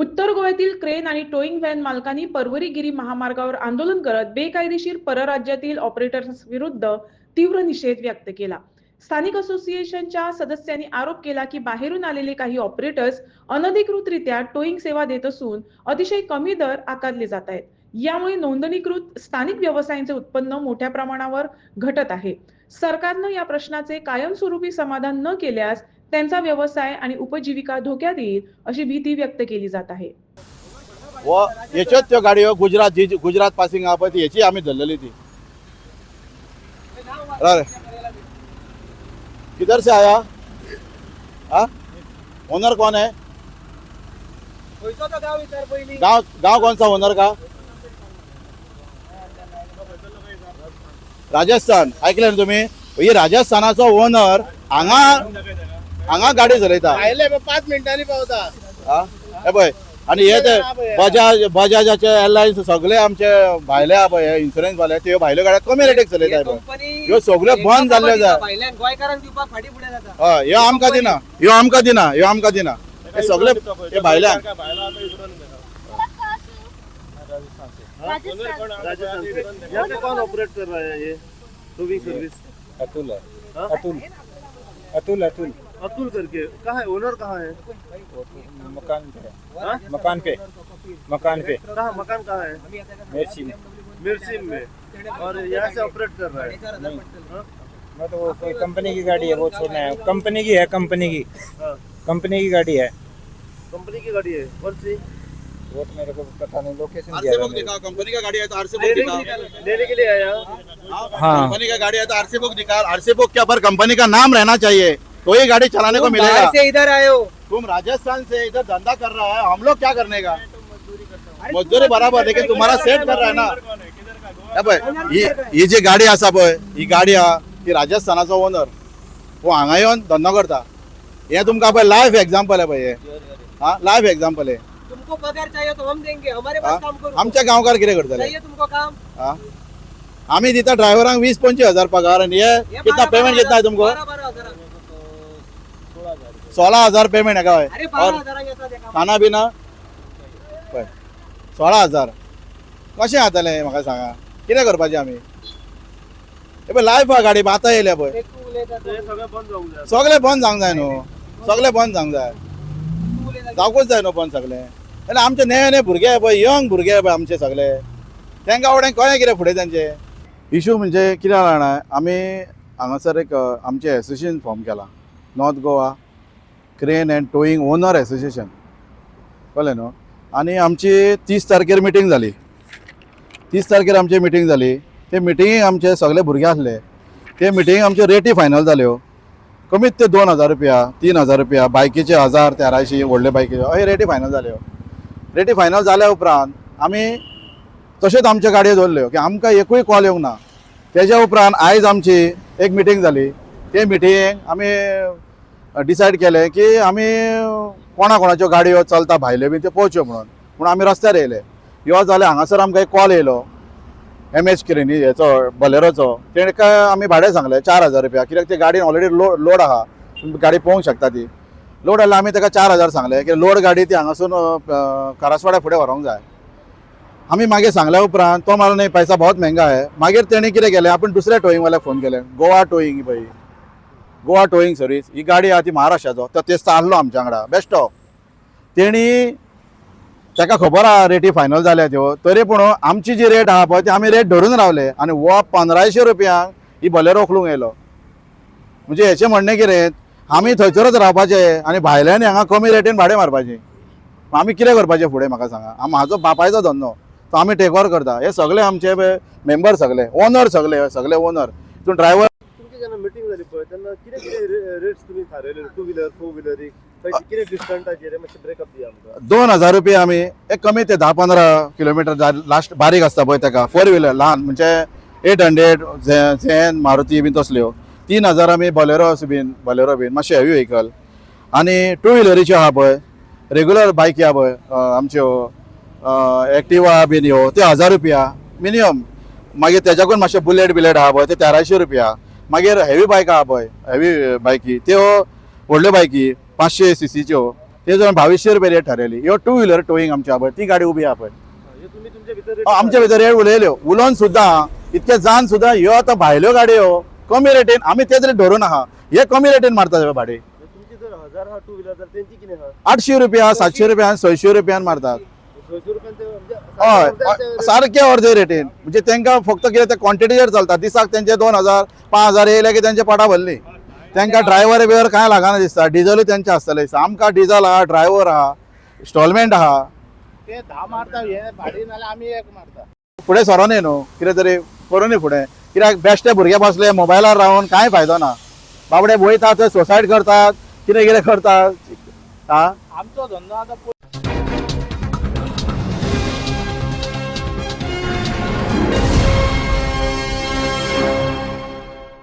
उत्तर गोव्यातील क्रेन आणि टोईंग व्हॅन मालकांनी परवरीगिरी महामार्गावर आंदोलन करत बेकायदेशीर परराज्यातील ऑपरेटर्स विरुद्ध तीव्र निषेध व्यक्त केला. स्थानिक असोसिएशनच्या सदस्यांनी आरोप केला की बाहेरून आलेले काही ऑपरेटर्स अनधिकृतरित्या टोईंग सेवा देत असून अतिशय कमी दर आकारले जात आहेत. यामुळे नोंदणीकृत स्थानिक व्यवसायांचे उत्पन्न मोठ्या प्रमाणावर घटत आहे. सरकारनं या प्रश्नाचे कायमस्वरूपी समाधान न केल्यास त्यांचा व्यवसाय आणि उपजीविका धोक्यात येईल अशी भीती व्यक्त केली जात आहे. व याच्यात त्यो गाडयो गुजरात जी गुजरात पासिंग आहा पळय ती आमी धरलेली ती. किधर से आया? हाँ? ओनर कौन है? गाव तो गांव गांव कौन सा ओनर का? राजस्थान. ऐकले ना तुम्ही? राजस्थानाचा राजस्थानाचो ओनर हांगा हांगा गाडी चलयता आयले पाच मिनिटांनी पावता. हा? हे पळय आणि हे ते बजाज बजाजाचे एअरलायन्स सगळे आमचे भायले आहा पळय इन्शुरन्स वाले ते भायल्यो गाड्या कमी रेटीक चलयताय पळय ह्यो सगळ्यो बंद जाल्ल्यो जाय हय ह्यो आमकां दिना ह्यो आमकां दिना ह्यो आमकां दिना. हे सगळे हे ऑपरेट कर रहा है ये? सर्विस अतुल है। हाँ? अतुल। अतुल अतुल। अतुल करके। कहाँ है? ओनर कहाँ है? मकान पे है। हाँ? मकान पे। मकान पे। कहाँ? मकान कहाँ है? मेरसी में। मिर्सिम में। और यहाँ से ऑपरेट कर रहा है। नहीं। हाँ? मैं तो वो कोई कंपनी की गाड़ी है वो छोड़ना है। कंपनी की है कंपनी की। हाँ। कंपनी की गाड़ी है। कंपनी की गाड़ी है। कौन सी? वो तो मेरे को पता नहीं। लोकेशन दिया था मेरे को। कंपनी का गाड़ी है तो आरसी बुक लिए- लेने के लिए आया। हाँ कंपनी का गाड़ी है तो आरसी बुक दिखा। आरसी बुक के ऊपर कंपनी का नाम रहना चाहिए। तो ही गाड़ी चलाने को तुम मिलेगा। से इधर आए हो। तुम राजस्थान से इधर धंधा कर रहा है हम लोग क्या करने का? मजदूरी बराबर लेकिन तुम्हारा सेट कर रहा है ना। हे पळय, ही? ही जी गाडी आसा पळय ही गाडी हा ती राजस्थानाचो ओनर वो हांगा येवन धंदो करता. हे तुमकां पळय लायव्ह एक्झाम्पल आहे पळय हे. हा लायव्ह एक्झाम्पल आहे. तुमको पगार चाहिए तो हम देंगे हमारे हाँ? पास काम करो। आमच्या गांवकार कितें करतले? चाहिए तुमको काम? हा? आम्ही दिता ड्रायव्हरांक वीस पंचवीस हजार पगार आणि हे ये कितना पेमेंट है हजार- तुमको? हजार सोळा हजार पेमेंट आहे काय अरे और खाना बिना पळय सोळा हजार. कशें जातलें म्हाका सांगा? कितें करपाचें आमी हे पळय लायफ हा गाडी आतां येयल्या पळय सगळं बंद जावंक जाय न्हू सगळें बंद जावंक जाय. जावकूच जाय न्हू बंद सगळें. जाल्यार आमचे नवे नवे भुरगे पळय यंग भुरगे पळय आमचे सगळे. तांकां आवडें कळ्ळें कितें फुडें तांचे इशू म्हणजे कितें जाणा आमी हांगासर एक आमचें एसोसिएशन फॉर्म केलां. North Goa crane and towing owner association कळ्ळें न्हू आनी आमची तीस तारखेर मिटींग जाली तीस तारखेर आमची मिटींग जाली ते मिटिंगेक आमचे सगळे भुरगे आसले. ते मिटिंगेक आमच्यो रेटी फायनल जाल्यो कमीत ते दोन हजार रुपया तीन हजार रुपया बायकीचे हजार तेराशी व्हडले बायकीचे अशे रेटी फायनल जाल्यो रेटी फायनल जाल्या उपरांत आमी तश्योच आमच्यो गाडयो हो, दवरल्यो की आमकां एकूय कॉल येवंक ना. तेज्या उपरांत आयज आमची एक मिटींग जाली ते मिटिंगेक आमी डिसायड केलें की आमी कोणा कोणाच्यो गाडयो चलता भायल्यो बी त्यो पळोवच्यो म्हणून. पूण आमी रस्त्यार येयले यो जाल्यार हांगासर आमकां एक कॉल येयलो. एम एच किरेनी हेचो बलेरोचो. तेका आमी भाडें सांगलें चार हजार रुपया. कित्याक ते गाडयेन ऑलरेडी लो लोड आहा. गाडी पळोवंक शकता ती. लोड आसल्यार आमी ताका चार हजार सांगले की लोड गाडी ती हांगासून करासवाड्या फुडें व्हरोंक जाय. आमी मागीर सांगल्या उपरांत तो मारो नाही पैसा बहुत मेंगा आहे. मागीर तेणी कितें केलें आपण दुसऱ्या टोईंगवाल्याक फोन केलें. गोवा टोईंग पळय गोवा टोईंग सर्वीस ही गाडी आहा ती महाराष्ट्राचो. तो ते आहलो आमच्या वांगडा बेश्टो तेणी ताका खबर आहा रेटी फायनल जाल्या त्यो. तरी पूण आमची जी रेट आहा पळय ती आमी रेट धरून रावले. आनी हो पंदराशे रुपयांक ही भले रोखलूंक येयलो म्हणजे हेचें म्हणणें कितें आमी थंयसरच रावपाचे आनी भायल्यांनी हांगा कमी रेटीन भाडें मारपाचें. आमी कितें करपाचें फुडें म्हाका सांगा. म्हाजो बापायचो धंदो. तो आमी टेक ओवर करता. हे सगळे आमचे मेंबर सगळे. ओनर सगळे सगळे ओनर तितून ड्रायव्हर मिटींग जाली पळय तेन्ना कितें कितें रेट्स तुमी थारयले टू व्हिलर फोर कितें डिस्टंटाचेर मातशें ब्रेकअप आमकां दोन हजार रुपया आमी एक कमी ते धा पंदरा किलोमिटर लास्ट बारीक आसता पळय ताका फोर व्हिलर ल्हान म्हणजे एट हंड्रेड झेन मारुती बीन तसल्यो. तीन हजार आमी बलेरो बीन बलेरो बीन मातशे हेवी व्हेकल आनी टू व्हिलरीच्यो आहा पळय रेग्युलर बायकी आहा पळय आमच्यो एक्टिवा बीन ह्यो त्यो हजार रुपया मिनिमम मागीर तेज्याकून मातशे बुलेट बिलेट आहा पळय ते तेराशे रुपया. मागीर हेवी बायक आहा पळय हेवी बायकी त्यो व्हडल्यो बायकी पांचशे सीसीच्यो तेजो बावीसशे रुपया रेट थारयली ह्यो टू व्हिलर टोईंग आमच्या पळय ती गाडी उभी आहा पळय. आमच्या भितर रेट उलयल्यो. उलोवन सुद्दां इतके जाण सुद्दां ह्यो आतां भायल्यो गाडयो. कमी रेटीन आमी तेच रेट धरून आहा. हे कमी रेटीन मारता भाडे. आठशे रुपया सातशे रुपयान सयशे रुपयान मारतात सयशे रुपयान ते म्हणजे हय सारखे अर्धे रेटीन म्हणजे तांकां फक्त कितें ते क्वॉन्टिटीचेर चलता दिसाक तेंचे दोन हजार पांच हजार येयले की तेंचे पोटां भरली. तांकां ड्रायव्हर बिवर कांय लागना दिसता? डिझलूय तेंचे आसतले दिसता आमकां डिझल आहा ड्रायव्हर आहा इन्स्टॉलमेंट आहा ते धा मारता हे भाडी नाल्यार आमी एक मारता. फुडें सरोन न्हू कितें तरी करूनी फुडें कित्याक बेश्टे भुरगे बसले मोबायलार रावन कांय फायदो ना? बाबडे वयतात थंय सोसायट करतात कितें कितें करतात. आ आमचो धंदो आतां